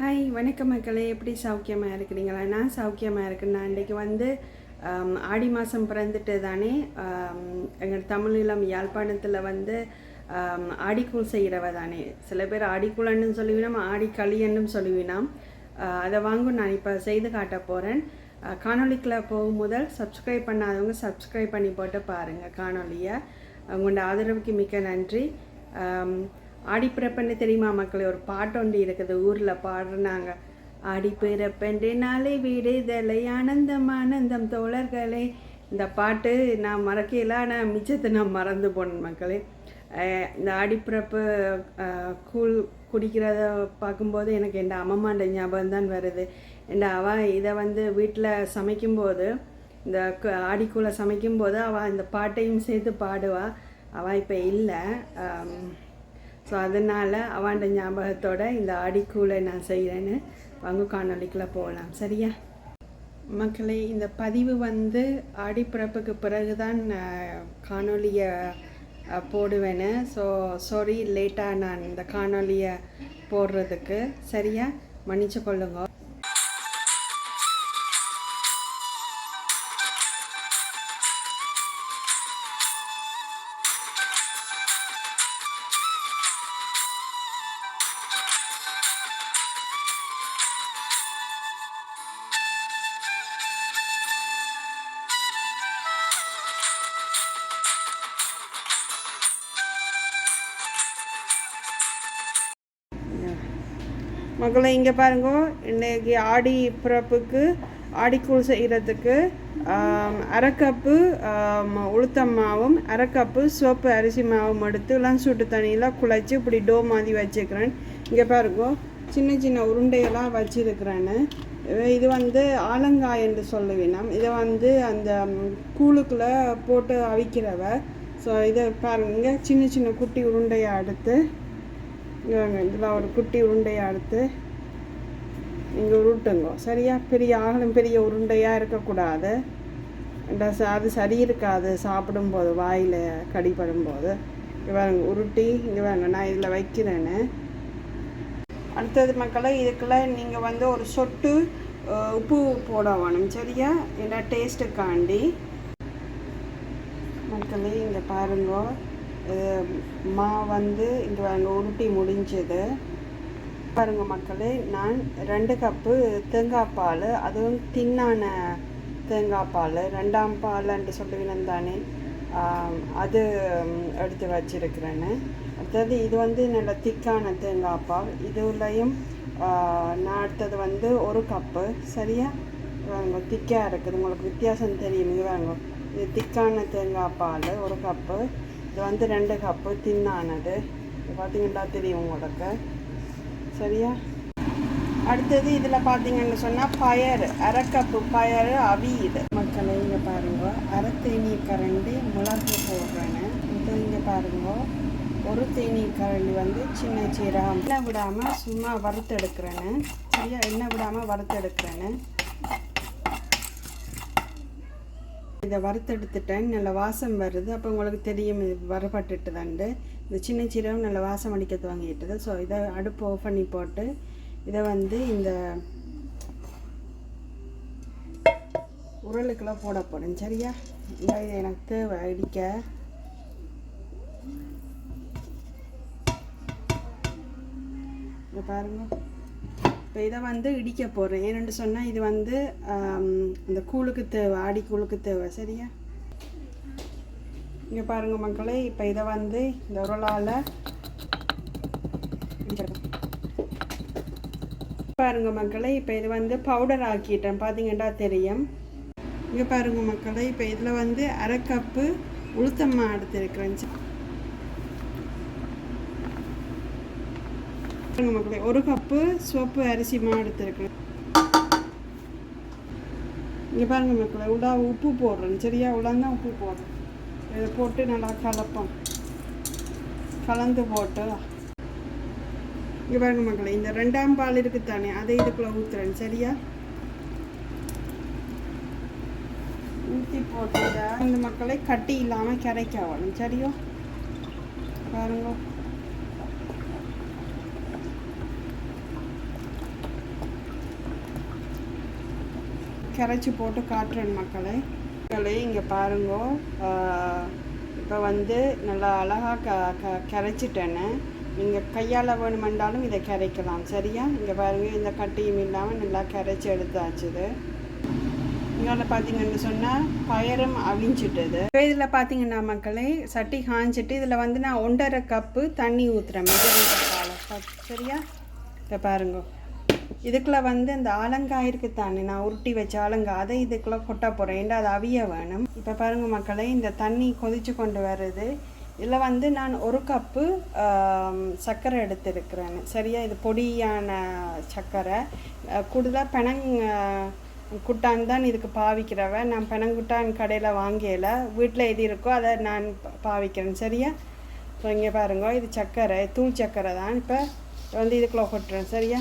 Hi வணக்கம் மக்களே. எப்படி சௌக்கியமாக இருக்கிறீங்களா? நான் சௌக்கியமாக இருக்கேன். நான் இன்றைக்கி வந்து ஆடி மாதம் பிறந்துட்டு தானே எங்கள் தமிழீழம் யாழ்ப்பாணத்தில் வந்து ஆடிக்கூழ் செய்கிறவ தானே. சில பேர் ஆடிக்கூழன்னு சொல்லுவினோம் ஆடி களியன்னு சொல்லுவினாம். அதை வாங்கும் நான் இப்போ செய்து காட்ட போகிறேன் காணொளிக்குள்ள போகும் முதல் சப்ஸ்கிரைப் பண்ணாதவங்க சப்ஸ்கிரைப் பண்ணி போட்டு பாருங்கள் காணொளியை. உங்களோட ஆதரவுக்கு மிக்க நன்றி. ஆடிப்பிறப்புன்னு தெரியுமா மக்களே? ஒரு பாட்டு ஒன்று இருக்குது. ஊரில் பாடுறாங்க ஆடிப்பிறப்பென்று நாளை விடுதலை ஆனந்தம் ஆனந்தம் தோழர்களே. இந்த பாட்டு நான் மறக்கல. ஆனால் மிச்சத்தை நான் மறந்து போனேன் மக்களே. இந்த ஆடிப்பிறப்பு கூழ் குடிக்கிறத பார்க்கும்போது எனக்கு என் அம்மம்மாண்ட ஞாபகம் தான் வருது. என் அவள் இதை வந்து வீட்டில் சமைக்கும்போது இந்த ஆடிக்குள்ளே சமைக்கும்போது அவள் இந்த பாட்டையும் சேர்த்து பாடுவாள் அவள் இப்போ இல்லை. ஸோ அதனால் அவாண்ட ஞாபகத்தோட இந்த ஆடிக்கூழை நான் செய்கிறேன்னு வாங்க காணொளிக்குள்ளே போகலாம் சரியா? மக்களே இந்த பதிவு வந்து ஆடிப்பிறப்புக்கு பிறகு தான் காணொலியை போடுவேன்னு. ஸோ சாரி லேட்டாக நான் இந்த காணொலியை போடுறதுக்கு. சரியா? மன்னிச்சு கொள்ளுங்க. மக்களை இங்கே பாருங்க இன்னைக்கு ஆடி பிறப்புக்கு ஆடிக்கூழ் செய்கிறதுக்கு அரைக்கப்பு உளுத்தம் மாவும் அரைக்கப்பு சோப்பு அரிசி மாவும் எடுத்து எல்லாம் சுட்டு தண்ணியில் குழைச்சி இப்படி டோ மாதிரி வச்சுக்கிறேன். இங்கே பாருங்க சின்ன சின்ன உருண்டையெல்லாம் வச்சுருக்கிறேன்னு இது வந்து ஆலங்காய் என்று சொல்லுவினம். இதை வந்து அந்த கூழுக்குள்ளே போட்டு அவிக்கிறவ ஸோ இதை பாருங்க சின்ன சின்ன குட்டி உருண்டையை எடுத்து இதில் ஒரு குட்டி உருண்டையை எடுத்து நீங்கள் உருட்டுங்க. சரியா? பெரிய ஆகலும் பெரிய உருண்டையாக இருக்கக்கூடாது. அது சரி இருக்காது சாப்பிடும்போது வாயில் கடிபடும்போது. இங்கே உருட்டி இங்கே வாங்க நான் இதில் வைக்கிறேன்னு. அடுத்தது மக்களை இதுக்குள்ள நீங்கள் வந்து ஒரு சொட்டு உப்பு போட வேணும். சரியா? என்ன டேஸ்ட்டுக்காண்டி மக்களே இங்கே பாருங்க. மா வந்து இங்கே பாருங்க உருட்டி முடிஞ்சது. பாருங்கள் மக்களே நான் ரெண்டு கப்பு தேங்காய் பால் அதுவும் தின்னான தேங்காய் பால் ரெண்டாம் பால்ன்ட்டு சொல்லுவேன் தானே. அது எடுத்து வச்சிருக்கிறேன்னு அடுத்தது இது வந்து நல்ல திக்கான தேங்காய் பால். இதுலையும் நான் அடுத்தது வந்து ஒரு கப்பு சரியா? வாங்க திக்காக இருக்குது. உங்களுக்கு வித்தியாசம் தெரியும் வாங்க இது திக்கான தேங்காய் பால் ஒரு கப்பு. இது வந்து ரெண்டு கப்பு தின்னானது இது பார்த்தீங்கன்னா தெரியும் உங்களுக்கு. சரியா? அடுத்தது இதில் பார்த்தீங்கன்னு சொன்னால் பயறு அரை கப்பு பயறு அவியுது மக்களை இங்கே பாருங்க. அரை தேனி கரண்டி மிளகு போடுறேன். இது இங்கே பாருங்க. ஒரு தேனி கரண்டி வந்து சின்ன சீரகம். எண்ணெய் விடாமல் சும்மா வறுத்தெடுக்கிறேன்னு சரியா? எண்ணெய் விடாமல் வறுத்தெடுக்கிறேன்னு இதை வறுத்தெடுத்துட்டேன். நல்ல வாசம் வருது. அப்போ உங்களுக்கு தெரியும் இது வரப்பட்டுட்டு தாண்டு. இந்த சின்ன சீரகம் நல்ல வாசம் அடிக்க துவங்கிட்டது ஸோ இதை அடுப்பு ஆஃப் பண்ணி போட்டு இதை வந்து இந்த உரலுக்கெல்லாம் போட போகிறேன் சரியா? இந்த இது எனக்கு தேவை. அடிக்க. இதை பாருங்க. இப்போ இதை வந்து இடிக்க போகிறேன் ஏன்னு சொன்னால் இது வந்து இந்த கூழுக்கு தேவை ஆடி கூழுக்கு தேவை. சரியா? இங்கே பாருங்கள் மக்களே இப்போ இதை வந்து இந்த உரலால் பாருங்க மக்களே இப்போ இது வந்து பவுடர் ஆக்கிட்டேன். பார்த்தீங்கன்னா தெரியும். இங்கே பாருங்க மக்களே இப்போ இதில் வந்து அரை கப்பு உளுத்தம்மா எடுத்துருக்குறேன் பாருங்க மக்களே ஒரு கப்பு சோப்பு அரிசி மாவு எடுத்துருக்கேன். இங்கே பாருங்க மக்களே உடா உப்பு போடுறேன். சரியா? உடாந்தான் உப்பு போடுறேன். இதை போட்டு நல்லா கலப்போம். கலந்து போட்டு இங்கே பாருங்க மக்களே இந்த ரெண்டாம் பால் இருக்கு தானே அதை இதுக்குள்ளே ஊற்றுறேன் சரியா? ஊற்றி போட்டு இந்த மக்களை கட்டி இல்லாமல் கிடைக்க ஆகணும் சரியா? பாருங்க. கரைச்சி போட்டு காட்டுறேன் மக்களே. மக்களே இங்கே பாருங்க. இப்போ வந்து நல்லா அழகாக க க கரைச்சிட்டேன்னு நீங்கள் கையால் வேணுமென்றாலும் இதை கரைக்கலாம். சரியா? இங்கே பாருங்கள் இந்த கட்டியும் இல்லாமல் நல்லா கரைச்சி எடுத்தாச்சுது இன்னொன்று பார்த்தீங்கன்னு சொன்னால் பயரும் அவிஞ்சிட்டது. இப்போ இதில் பார்த்தீங்கன்னா மக்களே சட்டி காஞ்சிட்டு இதில் வந்து நான் ஒன்றரை கப்பு தண்ணி ஊற்றுறேன் சரியா? இப்போ பாருங்க. இதுக்குள்ள வந்து இந்த ஆலங்காய் இருக்கு தானே நான் உருட்டி வச்ச ஆலங்காய் அதை இதுக்குள்ள கொட்ட போகிறேன் ஏன்டா அது அவிய வேணும்? இப்போ பாருங்க மக்களே இந்த தண்ணி கொதிச்சு கொண்டு வருது. இதில் வந்து நான் ஒரு கப்பு சர்க்கரை எடுத்துருக்கிறேன். சரியா? இது பொடியான சர்க்கரை. கூடுதலாக பெனங் குட்டான் தான் இதுக்கு பாவிக்கிறவ. நான் பெனங்குட்டான் கடையில் வாங்கல. வீட்டில் எது இருக்கோ அதை நான் பாவிக்கிறேன். சரியா? இப்போ இங்கே பாருங்க இது சர்க்கரை தூள் சர்க்கரை தான். இப்போ வந்து இதுக்குள்ளே கொட்டுறேன். சரியா?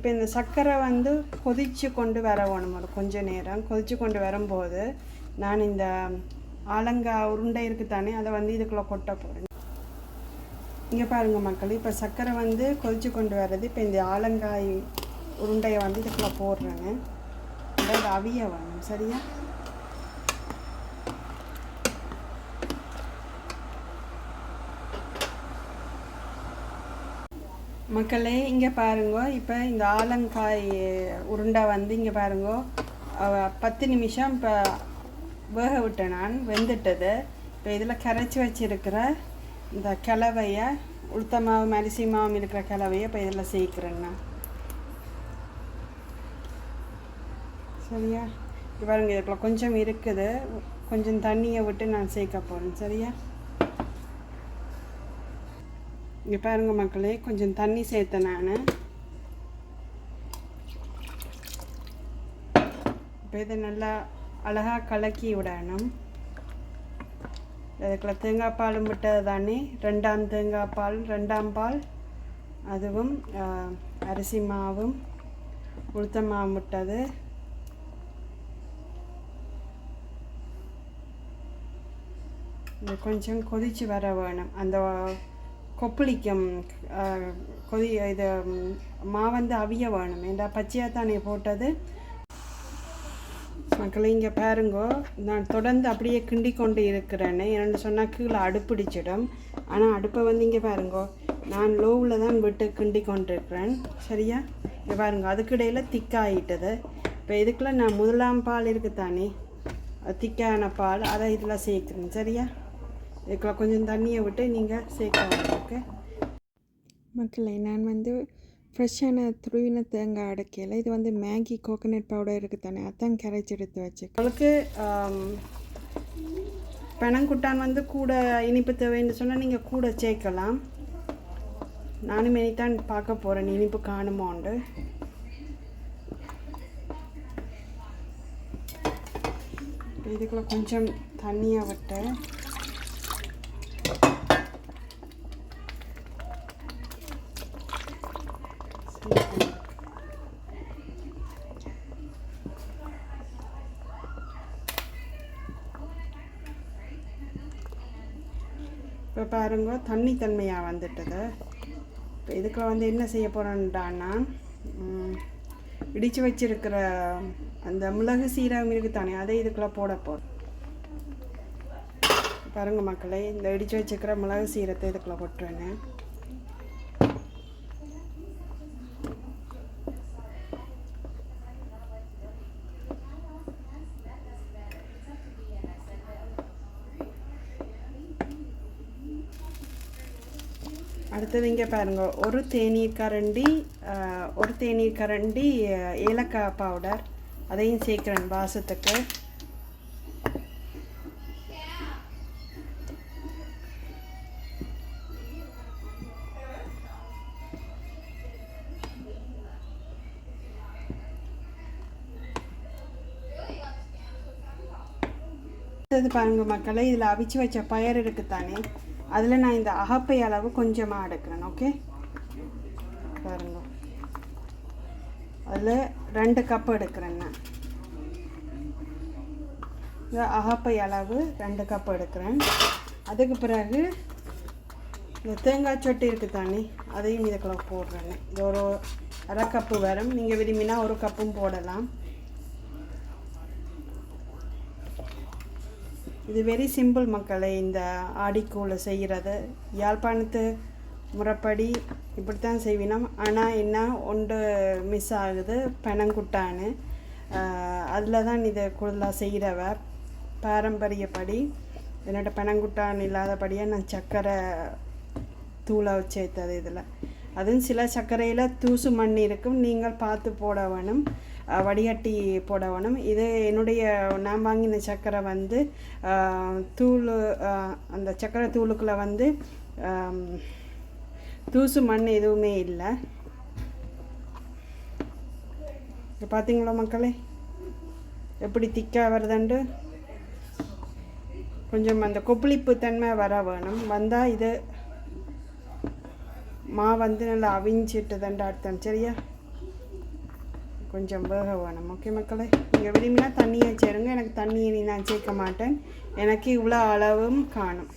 இப்போ இந்த சர்க்கரை வந்து கொதித்து கொண்டு வர வேணும் ஒரு கொஞ்ச நேரம். கொதித்து கொண்டு வரும்போது நான் இந்த ஆலங்காய் உருண்டை இருக்கு தானே அதை வந்து இதுக்குள்ளே கொட்ட போகிறேன் இங்கே பாருங்கள் மக்கள் இப்போ சர்க்கரை வந்து கொதித்து கொண்டு வர்றது இப்போ இந்த ஆலங்காய் உருண்டையை வந்து இதுக்குள்ளே போடுறேங்க. அதாவது அவிய வேணும் சரியா? மக்களே இங்கே பாருங்க. இப்போ இந்த ஆலங்காய் உருண்டை வந்து இங்கே பாருங்க. பத்து நிமிஷம் இப்போ வேக விட்டேன் நான் வெந்துட்டது. இப்போ இதில் கரைச்சி வச்சுருக்கிற இந்த கிளவையை உளுத்த மாவும் அரிசி மாவும் இருக்கிற கிளவையை இப்போ இதில் சேர்க்குறேன் சரியா? பாருங்க இதுக்குள்ள கொஞ்சம் இருக்குது. கொஞ்சம் தண்ணியை விட்டு நான் சேர்க்க போகிறேன் சரியா? இங்கே பாருங்க மக்களே கொஞ்சம் தண்ணி சேர்த்தேன் நான். இப்போ இதை நல்லா அழகாக கலக்கி விடணும். அதுக்குள்ள தேங்காய் பாலும் விட்டது தானே ரெண்டாம் தேங்காய் பால் ரெண்டாம் பால் அதுவும் அரிசி மாவும் உளுத்த மாவு விட்டது கொஞ்சம் கொதிச்சு வர வேணும். அந்த கொப்பளிக்கும் கொதி இது ம், மாவந்து அவிய வேணும். ஏண்டா பச்சையாக தானே போட்டது? மக்களை இங்கே பாருங்கோ நான் தொடர்ந்து அப்படியே கிண்டி கொண்டு இருக்கிறேன்னு என்னென்னு சொன்னால் கீழே அடுப்பிடிச்சிடும். ஆனால் அடுப்பை வந்து இங்கே பாருங்கோ நான் லோவில் தான் விட்டு கிண்டி கொண்டு இருக்கிறேன் சரியா? இங்கே பாருங்க அதுக்கு இடையில திக்காயிட்டது. இப்போ இதுக்குள்ள நான் முதலாம் பால் இருக்கு தானே திக்கான பால் அதை இதில் சேர்க்குறேன். சரியா? இதுக்குள்ள கொஞ்சம் தண்ணியை விட்டு நீங்கள் சேர்க்க ஓகே. மக்களே நான் வந்து ஃப்ரெஷ்ஷான துருவின தேங்காய் அடைக்கையில் இது வந்து மேகி கோகனட் பவுடர் இருக்குது தானே அதான் கரைச்சி எடுத்து வச்சு உங்களுக்கு பனங்குட்டான் வந்து கூட இனிப்பு தேவைன்னு சொன்னால் நீங்கள் கூட சேர்க்கலாம். நானும் இனித்தான் பார்க்க போகிறேன் இனிப்பு காணுமோண்டு இதுக்குள்ள கொஞ்சம் தண்ணியை விட்டு சேர்க்கணும். இப்போ பாருங்க தண்ணி தன்மையாக வந்துட்டது. இப்போ இதுக்கு வந்து என்ன செய்ய போகிறேன்டான்னா இடித்து வச்சிருக்கிற அந்த மிளகு சீரகம் இருக்கு தானே அதை இதுக்குள்ளே போட போகிறோம் பாருங்க மக்களே இந்த இடித்து வச்சிருக்கிற மிளகு சீரத்தை இதுக்குள்ளே கொட்டுறேன்னு. அடுத்தது இங்கே பாருங்க ஒரு தேநீர் கரண்டி ஒரு தேநீர் கரண்டி ஏலக்காய் பவுடர் அதையும் சேர்க்குறேன் வாசத்துக்கு. அடுத்தது பாருங்க மக்களை இதில் அவிச்சு வச்ச பயர் இருக்கு தானே அதில் நான் இந்த அகப்பை அளவு கொஞ்சமாக எடுக்கிறேன் ஓகே பாருங்க. அதில் ரெண்டு கப் எடுக்கிறேன் நான். இந்த அகப்பை அளவு ரெண்டு கப் எடுக்கிறேன். அதுக்கு பிறகு இந்த தேங்காய் சொட்டு இருக்குது தானே அதையும் இதுக்குள்ள போடுறேன். இது ஒரு அரை கப்பு வரும் நீங்கள் விரும்பினா ஒரு கப்பும் போடலாம். இது வெரி சிம்பிள் மக்களை இந்த ஆடிக்கூழை செய்கிறது. யாழ்ப்பாணத்து முறைப்படி இப்படித்தான் செய்வினோம். ஆனால் என்ன ஒன்று மிஸ் ஆகுது. பெனங்குட்டான்னு அதில் தான் இதை கூடுதலாக செய்கிறவ பாரம்பரியப்படி என்னோட பெனங்குட்டான் இல்லாதபடியாக நான் சர்க்கரை தூளை சேர்த்தது இதில். அதுவும் சில சர்க்கரையில் தூசு மண் இருக்கும். நீங்கள் பார்த்து போட வேணும். வடிகட்டி போட வேணும் இது என்னுடைய நான் வாங்கின சர்க்கரை வந்து தூள் அந்த சர்க்கரை தூளுக்குள்ளே வந்து தூசு மண் எதுவுமே இல்லை. பார்த்தீங்களா மக்களே? எப்படி திக்காக வருதுண்டு? கொஞ்சம் அந்த கொப்பளிப்பு தன்மை வர வேணும். வந்தால் இது மா வந்து நல்லா அவிஞ்சிட்டு தண்டா அர்த்தம். சரியா? கொஞ்சம் வேக வேணும் ஓகே மக்களே? நீங்கள் விரும்பினா தண்ணியை சேருங்க. எனக்கு தண்ணியை நீ நான் சேர்க்க மாட்டேன். எனக்கு இவ்வளோ அளவும் காணும்.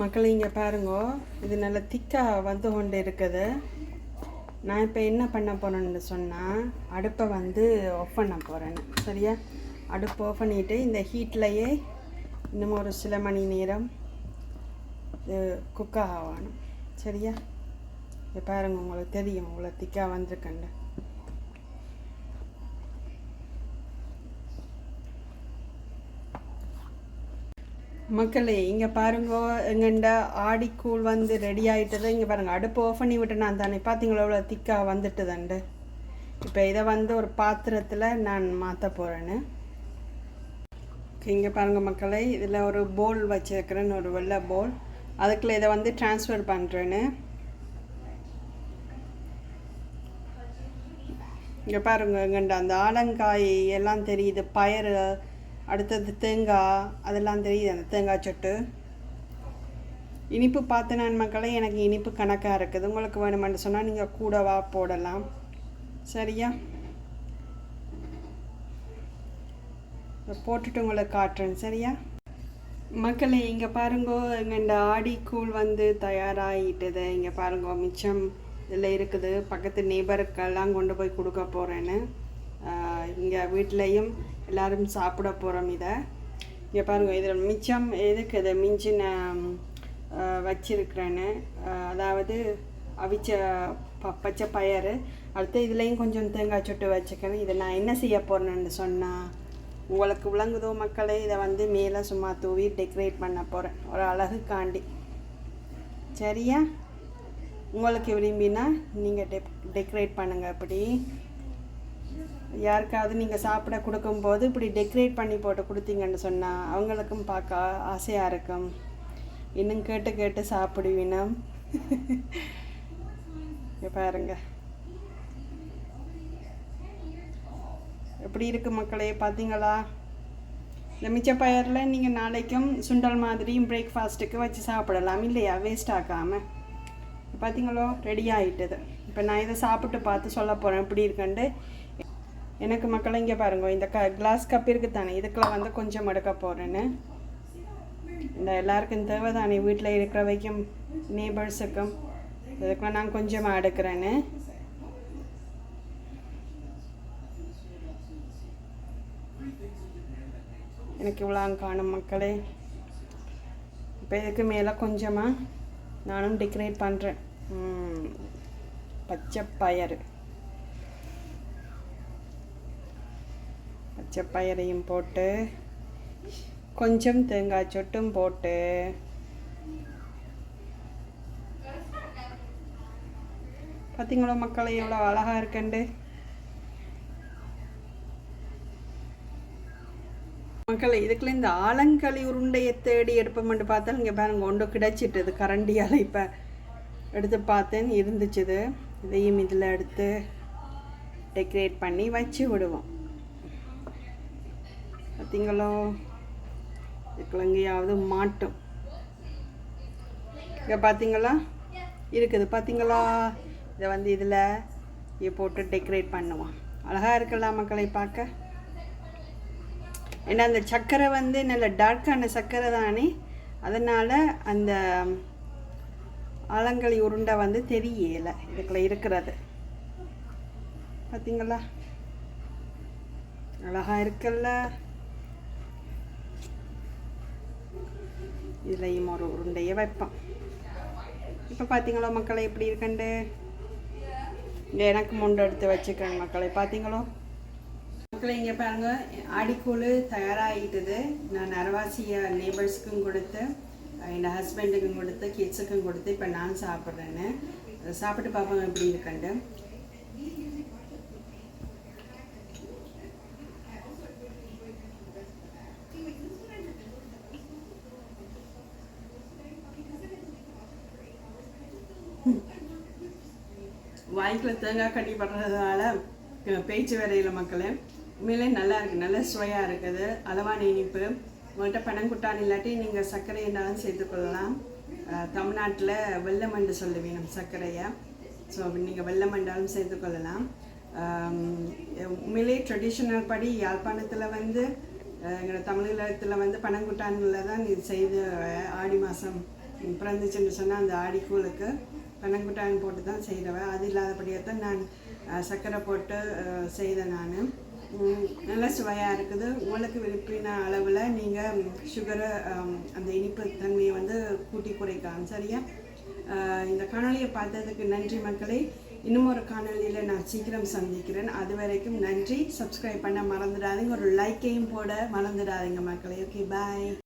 மக்களை இங்கே பாருங்க இது நல்லா திக்காக வந்து கொண்டு இருக்குது. நான் இப்போ என்ன பண்ண போகிறேன்னு சொன்னால் அடுப்பை வந்து ஆஃப் பண்ண போகிறேன்னு சரியா? அடுப்பு ஆஃப் பண்ணிவிட்டு இந்த ஹீட்லேயே இன்னும் ஒரு சில மணி நேரம் இது ஆகணும். சரியா? இது பாருங்க உங்களுக்கு தெரியும். இவ்வளோ திக்காக வந்திருக்கேன் மக்களே இங்கே பாருங்க எங்கண்ட ஆடிக்கூழ் வந்து ரெடி ஆகிட்டது இங்கே பாருங்கள் அடுப்பு ஆஃப் பண்ணி விட்டு நான் தானே. பார்த்தீங்களா இவ்வளோ திக்காக வந்துட்டுதண்டு. இப்போ இதை வந்து ஒரு பாத்திரத்தில் நான் மாற்ற போகிறேன்னு இங்கே பாருங்கள் மக்களே இதில் ஒரு போல் வச்சுருக்கிறேன்னு ஒரு வெள்ளை போல் அதுக்குள்ளே இதை வந்து ட்ரான்ஸ்ஃபர் பண்ணுறேன்னு இங்கே பாருங்க எங்கண்ட அந்த ஆலங்காய் எல்லாம் தெரியுது. பயறு அடுத்தது தேங்காய் அதெல்லாம் தெரியுது அந்த தேங்காய் சொட்டு. இனிப்பு பார்த்து நான் மக்களே எனக்கு இனிப்பு கணக்காக இருக்குது. உங்களுக்கு வேணுமென்னு சொன்னால் நீங்கள் கூடவா போடலாம். சரியா? போட்டுட்டு உங்களுக்கு காட்டுறேன். சரியா? மக்களே இங்கே பாருங்கோ எங்கண்ட ஆடி கூழ் வந்து தயாராகிட்டது இங்கே பாருங்கோ மிச்சம் இதில் இருக்குது. பக்கத்து நெய்பருக்கெல்லாம் கொண்டு போய் கொடுக்க போகிறேன்னு இங்கே வீட்லேயும் எல்லோரும் சாப்பிட போகிறோம் இதை. இங்கே பாருங்கள் இதில் மிச்சம் எதுக்கு இதை மிஞ்சின வச்சிருக்கிறேன்னு. அதாவது அவிச்ச ப பச்சை பயறு. அடுத்து இதுலேயும் கொஞ்சம் தேங்காய் சொட்டு வச்சுக்கணும். இதை நான் என்ன செய்ய போகிறேன்னு சொன்னால் உங்களுக்கு விளங்குதோ மக்களே இதை வந்து மேலே சும்மா தூவி டெக்கரேட் பண்ண போகிறேன் ஒரு அழகு காண்டி சரியா? உங்களுக்கு விரும்பினா நீங்கள் டெக் டெக்கரேட் பண்ணுங்கள் இப்படி யாருக்காவது நீங்கள் சாப்பிட கொடுக்கும்போது இப்படி டெக்கரேட் பண்ணி போட்டு கொடுத்தீங்கன்னு சொன்னால் அவங்களுக்கும் பார்க்க ஆசையாக இருக்கும். இன்னும் கேட்டு கேட்டு சாப்பிடுவீனம் பாருங்க. எப்படி இருக்கு மக்களே பார்த்தீங்களா இந்த மிச்சப்பயரில் நீங்கள் நாளைக்கும் சுண்டல் மாதிரியும் பிரேக்ஃபாஸ்ட்டுக்கு வச்சு சாப்பிடலாம் இல்லையா? வேஸ்ட் ஆக்காமல் பார்த்தீங்களோ ரெடி ஆகிட்டது இப்போ நான் இதை சாப்பிட்டு பார்த்து சொல்ல போகிறேன் இப்படி இருக்குன்ட்டு. எனக்கு மக்களை இங்கே பாருங்க. இந்த க கிளாஸ் கப் இருக்குது தானே இதுக்குள்ள வந்து கொஞ்சம் எடுக்க போகிறேன்னு இந்த எல்லாருக்கும் தேவை தானே வீட்டில் இருக்கிற வைக்கும் நேபர்ஸுக்கும் இதுக்குள்ள நான் கொஞ்சமாக எடுக்கிறேன்னு. எனக்கு இவ்வளோ காணும் மக்களே. இப்போ இதுக்கு மேலே கொஞ்சமாக நானும் டெக்கரேட் பண்ணுறேன் பச்சைப்பயறு. பச்சைப்பயரையும் போட்டு கொஞ்சம் தேங்காய் சொட்டும் போட்டு பார்த்தீங்களா மக்களை எவ்வளோ அழகாக இருக்கண்டு? மக்களை இதுக்குள்ள இந்த ஆலங்களி உருண்டையை தேடி எடுப்போம்னு பார்த்தாலும் இங்கே பாருங்க ஒன்று கிடைச்சிட்டு கரண்டியால் இப்போ எடுத்து பார்த்தேன் இருந்துச்சுது. இதையும் இதில் எடுத்து டெக்கரேட் பண்ணி வச்சு விடுவோம். பார்த்தீங்களோ? கிழங்கையாவது மாட்டும். இங்கே பார்த்தீங்களா? இருக்குது. பார்த்தீங்களா? இதை வந்து இதில் போட்டு டெக்கரேட் பண்ணுவோம். அழகாக இருக்கலாம் மக்களை பார்க்க? ஏன்னா அந்த சர்க்கரை வந்து நல்ல டார்க்கான சர்க்கரை தானே. அதனால் அந்த ஆலங்களி உருண்டை வந்து தெரியலை. இதுக்குள்ள இருக்கிறது. பார்த்தீங்களா அழகாக இருக்குல்ல? இதுலையும் ஒரு உருண்டையை வைப்போம். இப்போ பார்த்தீங்களோ மக்களை எப்படி இருக்கண்டு? இங்கே எனக்கு முண்டை எடுத்து வச்சுக்கேன் மக்களை பார்த்தீங்களோ மக்களை இங்கே பாருங்கள் ஆடிக்கூழ் தயாராகிட்டுது நான் அரவாசிய நேபர்ஸுக்கும் கொடுத்து என் ஹஸ்பண்டுக்கும் கொடுத்து கிட்ஸுக்கும் கொடுத்து இப்போ நான் சாப்பிட்றேன்னு. சாப்பிட்டு பார்ப்போம் எப்படி இருக்கண்டு வாய்க்கில் தேங்காய் கட்டி படுறதுனால பேச்சு வரையில் மக்களே உண்மையிலே நல்லா இருக்கு. நல்ல சுவையாக இருக்குது. அளவான இனிப்பு. உங்கள்கிட்ட பனங்குட்டான் இல்லாட்டி நீங்கள் சர்க்கரை இருந்தாலும் சேர்த்துக்கொள்ளலாம். தமிழ்நாட்டில் வெள்ளமண்டு சொல்லுவீங்க சர்க்கரையை. ஸோ நீங்கள் வெள்ளமண்டாலும் சேர்த்துக்கொள்ளலாம். உண்மையிலே ட்ரெடிஷ்னல் படி யாழ்ப்பாணத்தில் வந்து எங்களோட தமிழகத்தில் வந்து பனங்குட்டானில் தான் இது செய்து ஆடி மாதம் பிறந்துச்சுன்னு சொன்னால் அந்த ஆடிக்கூழுக்கு பனங்குட்டான் போட்டு தான் செய்கிறவன் அது இல்லாதபடியாக தான் நான் சர்க்கரை போட்டு செய்தேன் நான். நல்ல சுவையாக இருக்குது. உங்களுக்கு விருப்பின அளவில் நீங்கள் சுகரை அந்த இனிப்பு தன்மையை வந்து கூட்டி குறைக்கலாம். சரியா? இந்த காணொளியை பார்த்ததுக்கு நன்றி மக்களே. இன்னும் ஒரு காணொளியில் நான் சீக்கிரம் சந்திக்கிறேன். அது வரைக்கும் நன்றி. சப்ஸ்கிரைப் பண்ண மறந்துடாதீங்க. ஒரு லைக்கையும் போட மறந்துடாதீங்க மக்களே. Okay bye